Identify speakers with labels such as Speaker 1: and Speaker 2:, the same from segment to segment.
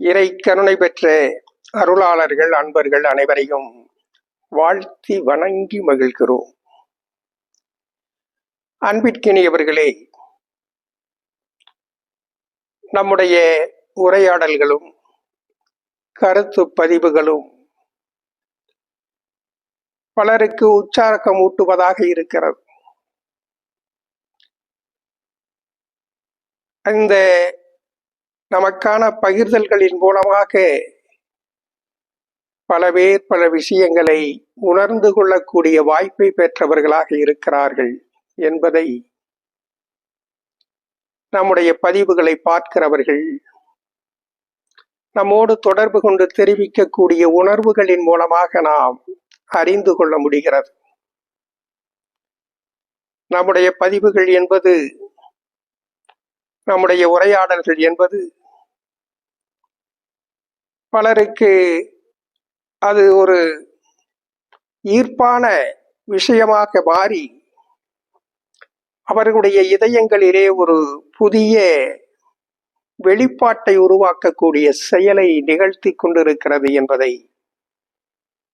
Speaker 1: இறை கருணை பெற்ற அருளாளர்கள் அன்பர்கள் அனைவரையும் வாழ்த்தி வணங்கி மகிழ்கிறோம். அன்பிற்கினியவர்களே நம்முடைய உரையாடல்களும் கருத்து பதிவுகளும் பலருக்கு உச்சாரக்கம் ஊட்டுவதாக இருக்கிறது. இந்த நமக்கான பகிர்தல்களின் மூலமாக பல பேர் பல விஷயங்களை உணர்ந்து கொள்ளக்கூடிய வாய்ப்பை பெற்றவர்களாக இருக்கிறார்கள் என்பதை நம்முடைய பதிவுகளை பார்க்கிறவர்கள் நம்மோடு தொடர்பு கொண்டு தெரிவிக்கக்கூடிய உணர்வுகளின் மூலமாக நாம் அறிந்து கொள்ள முடிகிறது. நம்முடைய பதிவுகள் என்பது நம்முடைய உரையாடல்கள் என்பது பலருக்கு அது ஒரு ஈர்ப்பான விஷயமாக மாறி அவர்களுடைய இதயங்களிலே ஒரு புதிய வெளிப்பாட்டை உருவாக்கக்கூடிய செயலை நிகழ்த்தி கொண்டிருக்கிறது என்பதை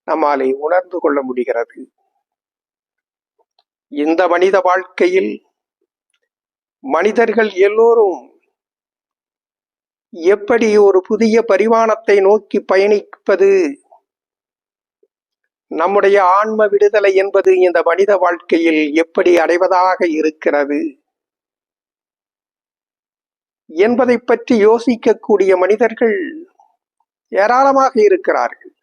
Speaker 1: நம்மாலே உணர்ந்து கொள்ள முடிகிறது. இந்த மனித வாழ்க்கையில் மனிதர்கள் எல்லோரும் எப்படி ஒரு புதிய பரிமாணத்தை நோக்கி பயணிப்பது நம்முடைய ஆன்ம விடுதலை என்பது இந்த மனித வாழ்க்கையில் எப்படி அடைவதாக இருக்கிறது என்பதை பற்றி யோசிக்கக்கூடிய மனிதர்கள் ஏராளமாக இருக்கிறார்கள்.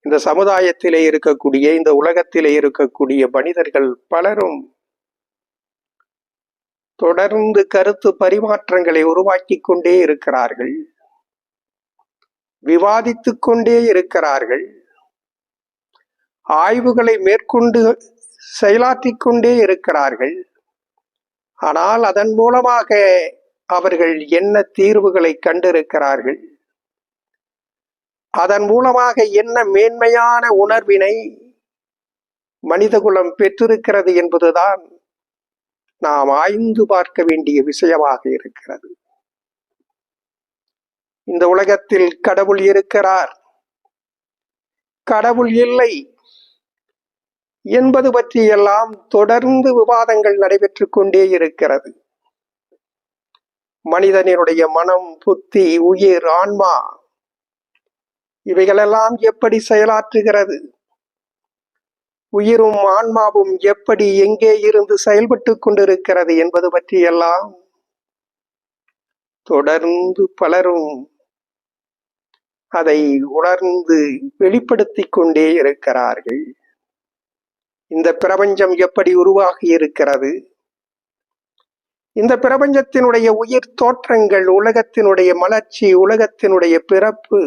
Speaker 1: இந்த சமுதாயத்திலே இருக்கக்கூடிய இந்த உலகத்திலே இருக்கக்கூடிய மனிதர்கள் பலரும் தொடர்ந்து கருத்து பரிமாற்றங்களை உருவாக்கி கொண்டே இருக்கிறார்கள். விவாதித்துக் கொண்டே இருக்கிறார்கள். ஆய்வுகளை மேற்கொண்டு செயலாற்றிக் கொண்டே இருக்கிறார்கள். ஆனால் அதன் மூலமாக அவர்கள் என்ன தீர்வுகளை கண்டிருக்கிறார்கள்? அதன் மூலமாக என்ன மேன்மையான உணர்வினை மனிதகுலம் பெற்றிருக்கிறது என்பதுதான் நாம் ஆய்ந்து பார்க்க வேண்டிய விஷயமாக இருக்கிறது. இந்த உலகத்தில் கடவுள் இருக்கிறார். கடவுள் இல்லை. என்பது பற்றியெல்லாம் தொடர்ந்து விவாதங்கள் நடைபெற்று கொண்டே இருக்கிறது. மனிதனினுடைய மனம் புத்தி உயிர் ஆன்மா இவைகளெல்லாம் எப்படி செயலாற்றுகிறது? உயிரும் ஆன்மாவும் எப்படி எங்கே இருந்து செயல்பட்டு கொண்டிருக்கிறது என்பது பற்றியெல்லாம் தொடர்ந்து பலரும் அதை உணர்ந்து வெளிப்படுத்திக் கொண்டே இருக்கிறார்கள். இந்த பிரபஞ்சம் எப்படி உருவாகி இருக்கிறது இந்த பிரபஞ்சத்தினுடைய உயிர் தோற்றங்கள் உலகத்தினுடைய மலர்ச்சி உலகத்தினுடைய பிறப்பு.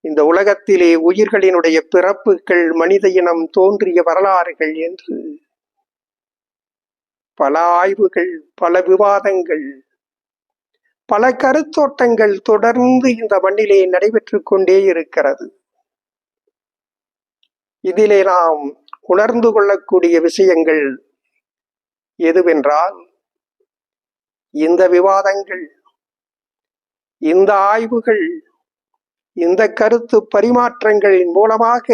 Speaker 1: இந்த உலகத்திலே உயிர்களினுடைய பிறப்புகள் மனித இனம் தோன்றிய வரலாறுகள் என்று. பல ஆய்வுகள் பல விவாதங்கள் பல கருத்தோட்டங்கள் தொடர்ந்து இந்த மண்ணிலே நடைபெற்றுக் கொண்டே இருக்கிறது. இதிலே நாம் உணர்ந்து கொள்ளக்கூடிய விஷயங்கள் எதுவென்றால் இந்த விவாதங்கள் இந்த ஆய்வுகள் இந்த கருத்து பரிமாற்றங்களின் மூலமாக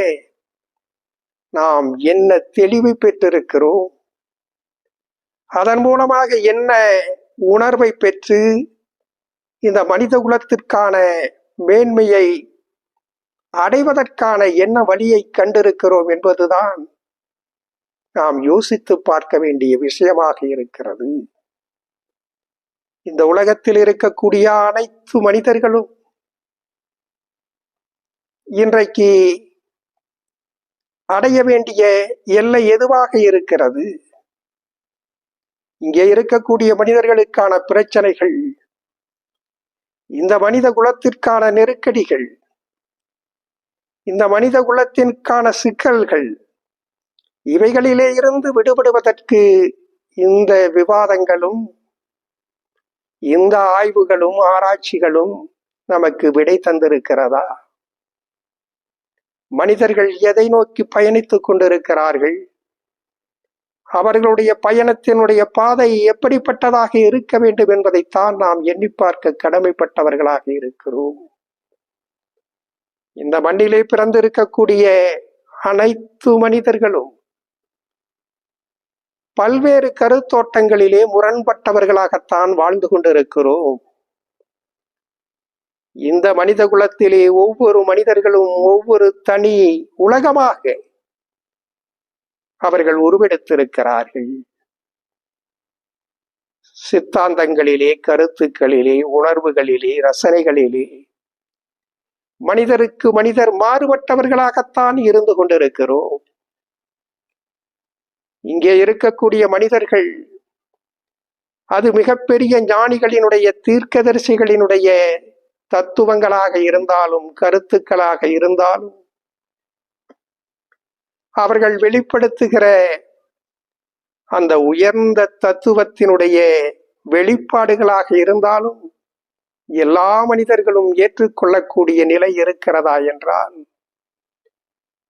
Speaker 1: நாம் என்ன தெளிவு பெற்றிருக்கிறோம்? அதன் மூலமாக என்ன உணர்வை பெற்று இந்த மனித குலத்திற்கான மேன்மையை அடைவதற்கான என்ன வழியை கண்டிருக்கிறோம் என்பதுதான் நாம் யோசித்து பார்க்க வேண்டிய விஷயமாக இருக்கிறது. இந்த உலகத்தில் இருக்கக்கூடிய அனைத்து மனிதர்களும் இன்றைக்கு அடைய வேண்டிய எல்லை எதுவாக இருக்கிறது? இங்கே இருக்கக்கூடிய மனிதர்களுக்கான பிரச்சனைகள் இந்த மனித குலத்திற்கான நெருக்கடிகள் இந்த மனித குலத்திற்கான சிக்கல்கள் இவைகளிலே இருந்து விடுபடுவதற்கு இந்த விவாதங்களும் இந்த ஆய்வுகளும் ஆராய்ச்சிகளும் நமக்கு விடை தந்திருக்கிறதா? மனிதர்கள் எதை நோக்கி பயணித்துக் கொண்டிருக்கிறார்கள்? அவர்களுடைய பயணத்தினுடைய பாதை எப்படிப்பட்டதாக இருக்க வேண்டும் என்பதைத்தான் நாம் எண்ணி பார்க்க கடமைப்பட்டவர்களாக இருக்கிறோம். இந்த மண்ணிலே பிறந்திருக்கக்கூடிய அனைத்து மனிதர்களும் பல்வேறு கருத்தோட்டங்களிலே முரண்பட்டவர்களாகத்தான் வாழ்ந்து கொண்டிருக்கிறோம். இந்த மனித குலத்திலே ஒவ்வொரு மனிதர்களும் ஒவ்வொரு தனி உலகமாக அவர்கள் உருவெடுத்திருக்கிறார்கள். சித்தாந்தங்களிலே கருத்துக்களிலே உணர்வுகளிலே ரசனைகளிலே மனிதருக்கு மனிதர் மாறுபட்டவர்களாகத்தான் இருந்து கொண்டிருக்கிறோம். இங்கே இருக்கக்கூடிய மனிதர்கள் அது மிகப்பெரிய ஞானிகளினுடைய தீர்க்கதரிசிகளினுடைய தத்துவங்களாக இருந்தாலும் கருத்துக்களாக இருந்தாலும் அவர்கள் வெளிப்படுத்துகிற அந்த உயர்ந்த தத்துவத்தினுடைய வெளிப்பாடுகளாக இருந்தாலும் எல்லா மனிதர்களும் ஏற்றுக்கொள்ளக்கூடிய நிலை இருக்கிறதா என்றால்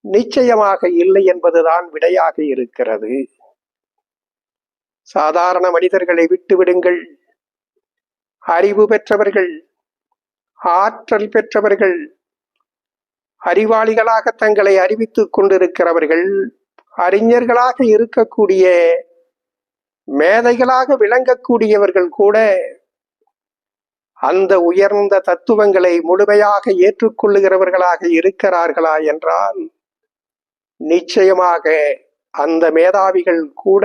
Speaker 1: நிச்சயமாக இல்லை என்பதுதான் விடையாக இருக்கிறது. சாதாரண மனிதர்களை விட்டுவிடுங்கள் அறிவு பெற்றவர்கள் ஆற்றல் பெற்றவர்கள் அறிவாளிகளாக தங்களை அறிவித்துக் கொண்டிருக்கிறவர்கள் அறிஞர்களாக இருக்கக்கூடிய மேதைகளாக விளங்கக்கூடியவர்கள் கூட அந்த உயர்ந்த தத்துவங்களை முழுமையாக ஏற்றுக்கொள்ளுகிறவர்களாக இருக்கிறார்களா என்றால் நிச்சயமாக அந்த மேதாவிகள் கூட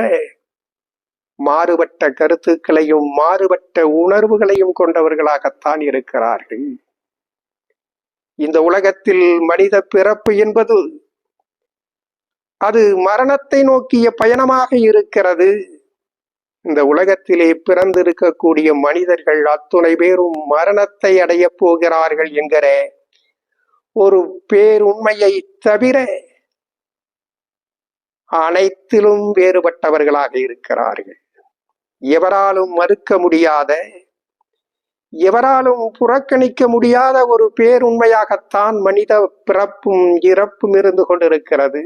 Speaker 1: மாறுபட்ட கருத்துக்களையும் மாறுபட்ட உணர்வுகளையும் கொண்டவர்களாகத்தான் இருக்கிறார்கள். இந்த உலகத்தில் மனித பிறப்பு என்பது அது மரணத்தை நோக்கிய பயணமாக இருக்கிறது. இந்த உலகத்திலே பிறந்திருக்கக்கூடிய மனிதர்கள் அத்துணை பேரும் மரணத்தை அடையப் போகிறார்கள் என்கிற ஒரு பேருண்மையை தவிர அனைத்திலும் வேறுபட்டவர்களாக இருக்கிறார்கள். எவராலும் மறுக்க முடியாத எவராலும் புறக்கணிக்க முடியாத ஒரு பேருண்மையாகத்தான் மனித பிறப்பும் இறப்பும் இருந்து கொண்டிருக்கிறது.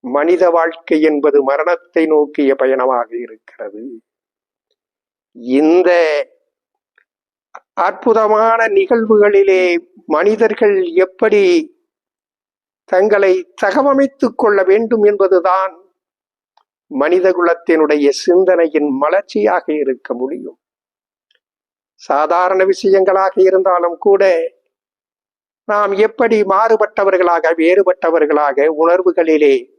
Speaker 1: மனித வாழ்க்கை என்பது மரணத்தை நோக்கிய பயணமாக இருக்கிறது. இந்த அற்புதமான நிகழ்வுகளிலே மனிதர்கள் எப்படி தங்களை தகவமைத்துக் கொள்ள வேண்டும் என்பதுதான் மனித குலத்தினுடைய சிந்தனையின் மலர்ச்சியாக இருக்க முடியும். சாதாரண விஷயங்களாக இருந்தாலும் கூட நாம் எப்படி மாறுபட்டவர்களாக வேறுபட்டவர்களாக உணர்வுகளிலே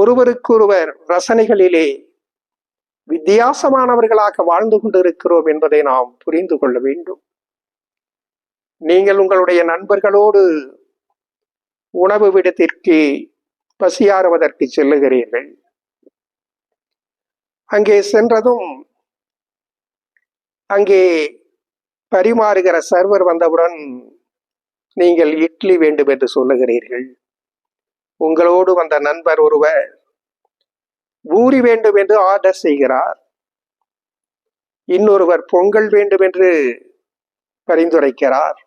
Speaker 1: ஒருவருக்கொருவர் ரசனைகளிலே வித்தியாசமானவர்களாக வாழ்ந்து கொண்டிருக்கிறோம் என்பதை நாம் புரிந்து கொள்ள வேண்டும். நீங்கள் உங்களுடைய நண்பர்களோடு உணவு விடத்திற்கு பசியாறுவதற்கு செல்லுகிறீர்கள். அங்கே சென்றதும் அங்கே பரிமாறுகிற சர்வர் வந்தவுடன் நீங்கள் இட்லி வேண்டும் என்று சொல்லுகிறீர்கள். உங்களோடு வந்த நண்பர் ஒருவர் பூரி வேண்டும் என்று ஆர்டர் செய்கிறார். இன்னொருவர் பொங்கல் வேண்டும் என்று பரிந்துரைக்கிறார்.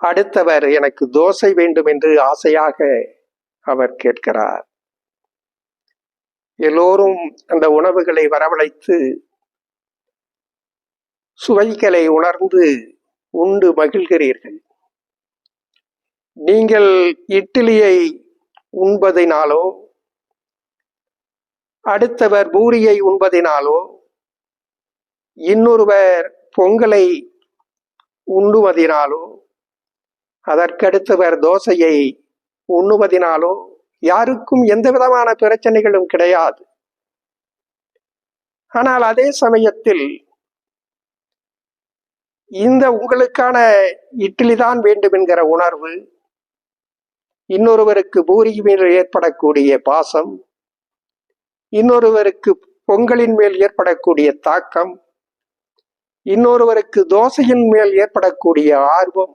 Speaker 1: அடுத்தவர் எனக்கு தோசை வேண்டும் என்று ஆசையாக அவர் கேட்கிறார். எல்லோரும் அந்த உணவுகளை வரவழைத்து சுவைகளை உணர்ந்து உண்டு மகிழ்கிறீர்கள். நீங்கள் இட்லியை உண்பதினாலோ அடுத்தவர் பூரியை உண்பதினாலோ இன்னொருவர் பொங்கலை உண்ணுவதினாலோ அதற்கடுத்தவர் தோசையை உண்ணுவதினாலோ யாருக்கும் எந்த விதமான பிரச்சனைகளும் கிடையாது. ஆனால் அதே சமயத்தில் இந்த உங்களுக்கான இட்லி தான் வேண்டும் என்கிற உணர்வு இன்னொருவருக்கு பூரியின் மேல் ஏற்படக்கூடிய பாசம் இன்னொருவருக்கு பொங்கலின் மேல் ஏற்படக்கூடிய தாக்கம் இன்னொருவருக்கு தோசையின் மேல் ஏற்படக்கூடிய ஆர்வம்.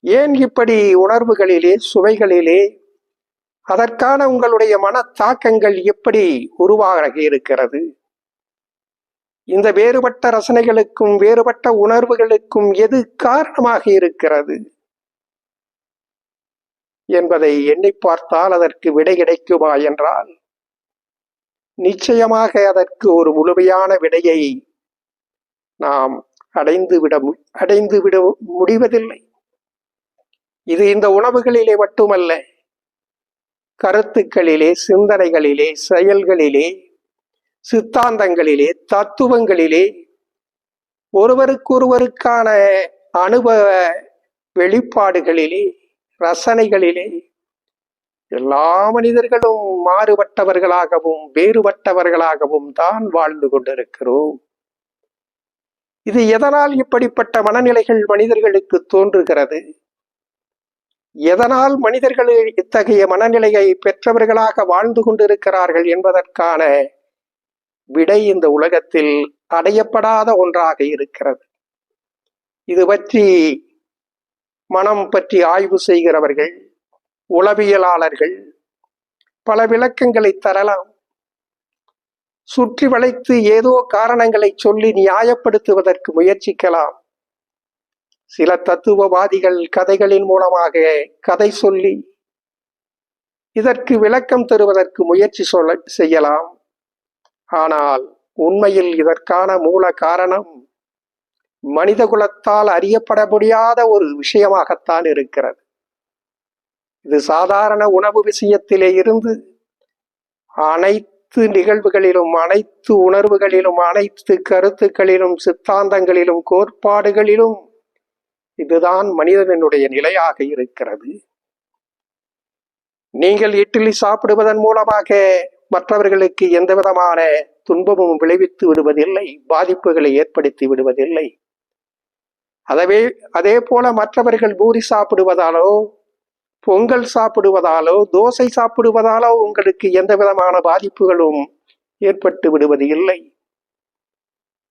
Speaker 1: ஏன் இப்படி உணர்வுகளிலே சுவைகளிலே அதற்கான உங்களுடைய மன தாக்கங்கள் எப்படி உருவாக இருக்கிறது? இந்த வேறுபட்ட ரசனைகளுக்கும் வேறுபட்ட உணர்வுகளுக்கும் எது காரணமாக இருக்கிறது? என்பதை எண்ணி பார்த்தால் அதற்கு விடை கிடைக்குமா என்றால் நிச்சயமாக அதற்கு ஒரு முழுமையான விடையை நாம் அடைந்து விட அடைந்து விட முடிவதில்லை. இது இந்த உணவுகளிலே மட்டுமல்ல கருத்துக்களிலே சிந்தனைகளிலே செயல்களிலே சித்தாந்தங்களிலே தத்துவங்களிலே ஒருவருக்கொருவருக்கான அனுபவ வெளிப்பாடுகளிலே ரசனைகளிலே எல்லா மனிதர்களும் மாறுபட்டவர்களாகவும் வேறுபட்டவர்களாகவும் தான் வாழ்ந்து கொண்டிருக்கிறோம். இது எதனால் இப்படிப்பட்ட மனநிலைகள் மனிதர்களுக்கு தோன்றுகிறது? எதனால் மனிதர்கள் இத்தகைய மனநிலையை பெற்றவர்களாக வாழ்ந்து கொண்டிருக்கிறார்கள் என்பதற்கான விடை இந்த உலகத்தில் அடையப்படாத ஒன்றாக இருக்கிறது. இது பற்றி மனம் பற்றி ஆய்வு செய்கிறவர்கள் உளவியலாளர்கள் பல விளக்கங்களை தரலாம். சுற்றி வளைத்து ஏதோ காரணங்களை சொல்லி நியாயப்படுத்துவதற்கு முயற்சிக்கலாம். சில தத்துவவாதிகள் கதைகளின் மூலமாக கதை சொல்லி இதற்கு விளக்கம் தருவதற்கு முயற்சி சொல்ல செய்யலாம். ஆனால் உண்மையில் இதற்கான மூல காரணம் மனித குலத்தால் அறியப்பட முடியாத ஒரு விஷயமாகத்தான் இருக்கிறது. இது சாதாரண உணவு விஷயத்திலே இருந்து அனைத்து நிகழ்வுகளிலும் அனைத்து உணர்வுகளிலும் அனைத்து கருத்துக்களிலும் சித்தாந்தங்களிலும் கோட்பாடுகளிலும் இதுதான் மனிதனுடைய நிலையாக இருக்கிறது. நீங்கள் இட்லி சாப்பிடுவதன் மூலமாக மற்றவர்களுக்கு எந்த விதமான துன்பமும் விளைவித்து விடுவதில்லை பாதிப்புகளை ஏற்படுத்தி விடுவதில்லை. அதவே அதே போல மற்றவர்கள் பூரி சாப்பிடுவதாலோ பொங்கல் சாப்பிடுவதாலோ தோசை சாப்பிடுவதாலோ உங்களுக்கு எந்த விதமான பாதிப்புகளும் ஏற்பட்டு விடுவது இல்லை.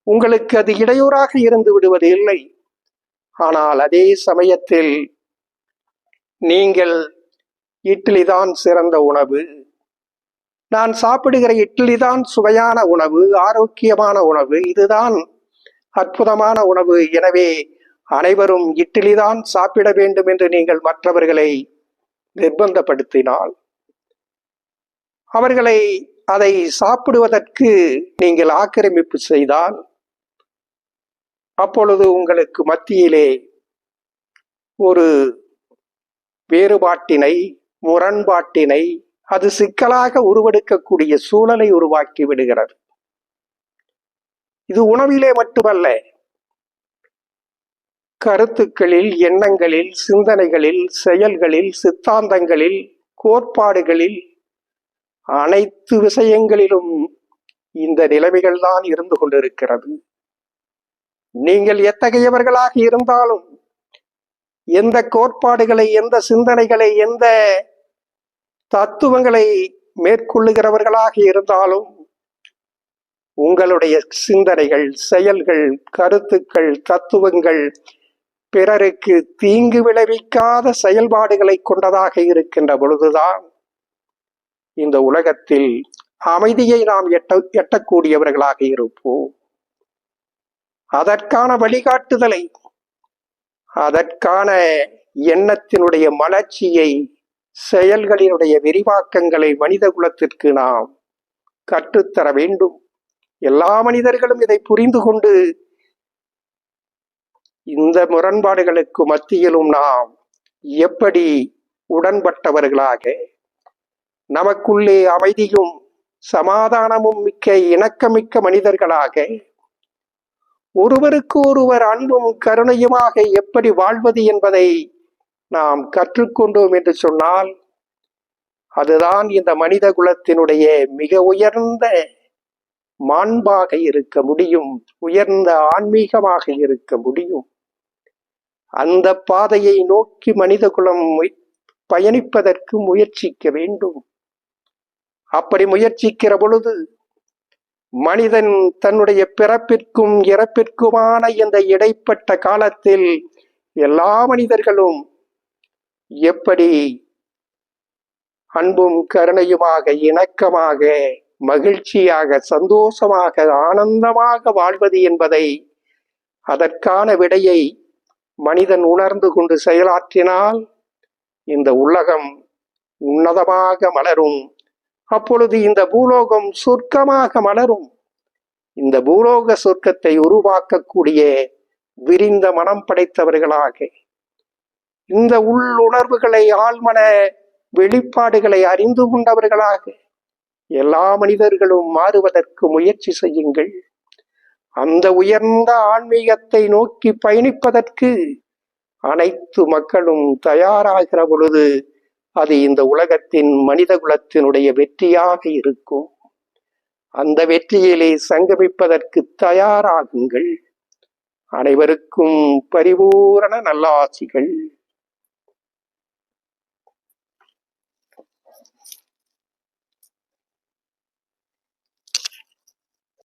Speaker 1: உங்களுக்கு அது இடையூறாக இருந்து விடுவது இல்லை. ஆனால் அதே சமயத்தில் நீங்கள் இட்லி தான் சிறந்த உணவு. நான் சாப்பிடுகிற இட்லி தான் சுவையான உணவு ஆரோக்கியமான உணவு இதுதான் அற்புதமான உணவு. எனவே அனைவரும் இட்லி தான் சாப்பிட வேண்டும் என்று நீங்கள் மற்றவர்களை நிர்பந்தப்படுத்தினால். அவர்களை அதை சாப்பிடுவதற்கு நீங்கள் ஆக்கிரமிப்பு செய்தால் அப்பொழுது உங்களுக்கு மத்தியிலே ஒரு வேறுபாட்டினை முரண்பாட்டினை அது சிக்கலாக உருவெடுக்கக்கூடிய சூழலை உருவாக்கி விடுகிறது. இது உணவிலே மட்டுமல்ல கருத்துக்களில் எண்ணங்களில் சிந்தனைகளில் செயல்களில் சித்தாந்தங்களில் கோட்பாடுகளில் அனைத்து விஷயங்களிலும் இந்த நிலைமைகள் தான் இருந்து கொண்டிருக்கிறது. நீங்கள் எத்தகையவர்களாக இருந்தாலும் எந்த கோட்பாடுகளை எந்த சிந்தனைகளை எந்த தத்துவங்களை மேற்கொள்ளுகிறவர்களாக இருந்தாலும் உங்களுடைய சிந்தனைகள் செயல்கள் கருத்துக்கள் தத்துவங்கள் பிறருக்கு தீங்கு விளைவிக்காத செயல்பாடுகளை கொண்டதாக இருக்கின்ற பொழுதுதான் இந்த உலகத்தில் அமைதியை நாம் எட்ட எட்டக்கூடியவர்களாக இருப்போம். அதற்கான வழிகாட்டுதலை அதற்கான எண்ணத்தினுடைய மலர்ச்சியை செயல்களினுடைய விரிவாக்கங்களை மனித குலத்திற்கு நாம் கற்றுத்தர வேண்டும். எல்லா மனிதர்களும் இதை புரிந்து கொண்டு இந்த முரண்பாடுகளுக்கு மத்தியிலும் நாம் எப்படி உடன்பட்டவர்களாக நமக்குள்ளே அமைதியும் சமாதானமும் மிக்க இணக்கமிக்க மனிதர்களாக ஒருவருக்கு ஒருவர் அன்பும் கருணையுமாக எப்படி வாழ்வது என்பதை நாம் கற்றுக்கொண்டோம் என்று சொன்னால் அதுதான் இந்த மனித குலத்தினுடைய மிக உயர்ந்த மாண்பாக இருக்க முடியும் உயர்ந்த ஆன்மீகமாக இருக்க முடியும். அந்த பாதையை நோக்கி மனித குலம் முய- பயணிப்பதற்கு முயற்சிக்க வேண்டும். அப்படி முயற்சிக்கிற பொழுது மனிதன் தன்னுடைய பிறப்பிற்கும் இறப்பிற்குமான இந்த இடைப்பட்ட காலத்தில் எல்லா மனிதர்களும் எப்படி அன்பும் கருணையுமாக இணக்கமாக மகிழ்ச்சியாக சந்தோஷமாக ஆனந்தமாக வாழ்வது என்பதை அதற்கான விடையை மனிதன் உணர்ந்து கொண்டு செயலாற்றினால் இந்த உலகம் உன்னதமாக மலரும். அப்பொழுது இந்த பூலோகம் சொர்க்கமாக மலரும். இந்த பூலோக சொர்க்கத்தை உருவாக்கக்கூடிய விரிந்த மனம் படைத்தவர்களாக. இந்த உள்ளுணர்வுகளை ஆழ்மன வெளிப்பாடுகளை அறிந்து கொண்டவர்களாக. எல்லா மனிதர்களும் மாறுவதற்கு முயற்சி செய்யுங்கள். அந்த உயர்ந்த ஆன்மீகத்தை நோக்கி பயணிப்பதற்கு அனைத்து மக்களும் தயாராகிற பொழுது அது இந்த உலகத்தின் மனித குலத்தினுடைய வெற்றியாக இருக்கும். அந்த வெற்றியிலே சங்கமிப்பதற்கு தயாராகுங்கள். அனைவருக்கும் பரிபூரண நல்லாசிகள்